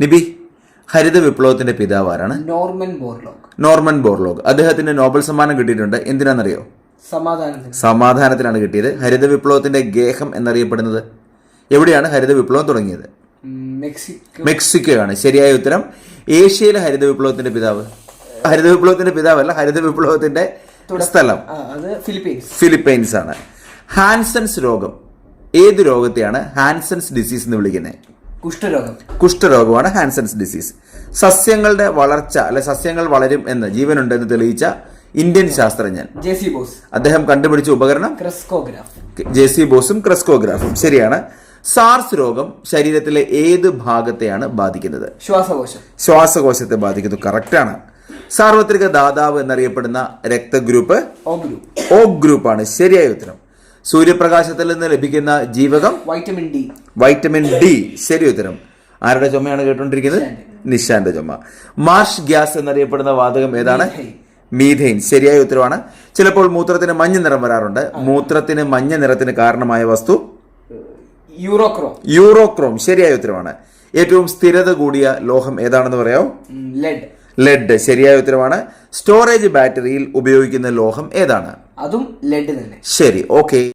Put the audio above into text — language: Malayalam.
നിബി ഹരിത വിപ്ലവത്തിന്റെ പിതാവ് ആരാണ്? Norman Borlaug. Norman Borlaug. അദ്ദേഹത്തിന് നോബൽ സമ്മാനം കിട്ടിയിട്ടുണ്ട്. എന്തിനാണെന്നറിയോ? സമാധാനത്തിന്. സമാധാനത്തിനാണ് കിട്ടിയത്. ഹരിത വിപ്ലവത്തിന്റെ ഗേഹം എന്നറിയപ്പെടുന്നത് എവിടെയാണ് ഹരിത വിപ്ലവം തുടങ്ങിയത്? മെക്സിക്കോ. ആണ് ശരിയായ ഉത്തരം. ഏഷ്യയിലെ ഹരിത വിപ്ലവത്തിന്റെ പിതാവ്. ഹരിത വിപ്ലവത്തിന്റെ പിതാവല്ല ഹരിത വിപ്ലവത്തിന്റെ സ്ഥലം. അത് ഫിലിപ്പീൻസ്. ഫിലിപ്പൈൻസ് ആണ് ഹാൻസൺസ് രോഗം. ഏത് രോഗത്തെയാണ് ഹാൻസൺസ് ഡിസീസ് എന്ന് വിളിക്കുന്നത്? കുഷ്ഠരോഗം. കുഷ്ഠരോഗമാണ് ഹാൻസൻസ് ഡിസീസ് സസ്യങ്ങളുടെ വളർച്ച അല്ലെ സസ്യങ്ങൾ വളരും എന്ന് ജീവനുണ്ടെന്ന് തെളിയിച്ച ഇന്ത്യൻ ശാസ്ത്രജ്ഞൻ. J C Bose. അദ്ദേഹം കണ്ടുപിടിച്ച ഉപകരണം? ക്രെസ്കോഗ്രാഫ്. ജെ സി ബോസും ക്രെസ്കോഗ്രാഫും. ശരിയാണ്. സാർസ് രോഗം ശരീരത്തിലെ ഏത് ഭാഗത്തെയാണ് ബാധിക്കുന്നത്? ശ്വാസകോശം. ശ്വാസകോശത്തെ ബാധിക്കുന്നു. കറക്റ്റാണ് സാർവത്രിക ദാതാവ് എന്നറിയപ്പെടുന്ന രക്തഗ്രൂപ്പ്? ഓ ഗ്രൂപ്പ് ഓ ഗ്രൂപ്പാണ് ശരിയായ ഉത്തരം. സൂര്യപ്രകാശത്തിൽ നിന്ന് ലഭിക്കുന്ന ജീവകം വൈറ്റമിൻ ഡി വൈറ്റമിൻ ഡി ശരി ഉത്തരം. ആരുടെ ചുമയാണ് കേട്ടുകൊണ്ടിരിക്കുന്നത് നിശാന്റെ. ചുമ. മാർഷ് ഗ്യാസ് എന്നറിയപ്പെടുന്ന വാതകം ഏതാണ്? മീഥൈൻ. ശരിയായ ഉത്തരവാണ് ചിലപ്പോൾ മൂത്രത്തിന് മഞ്ഞ നിറം വരാറുണ്ട്. മൂത്രത്തിന് മഞ്ഞ നിറത്തിന് കാരണമായ വസ്തു? യൂറോക്രോം യൂറോക്രോം ശരിയായ ഉത്തരവാണ് ഏറ്റവും സ്ഥിരത കൂടിയ ലോഹം ഏതാണെന്ന് പറയാമോ ലെഡ് ലെഡ് ശരിയായ ഉത്തരവാണ് സ്റ്റോറേജ് ബാറ്ററിയിൽ ഉപയോഗിക്കുന്ന ലോഹം ഏതാണ്? അതും ലെഡ് തന്നെ. ശരി ഓക്കെ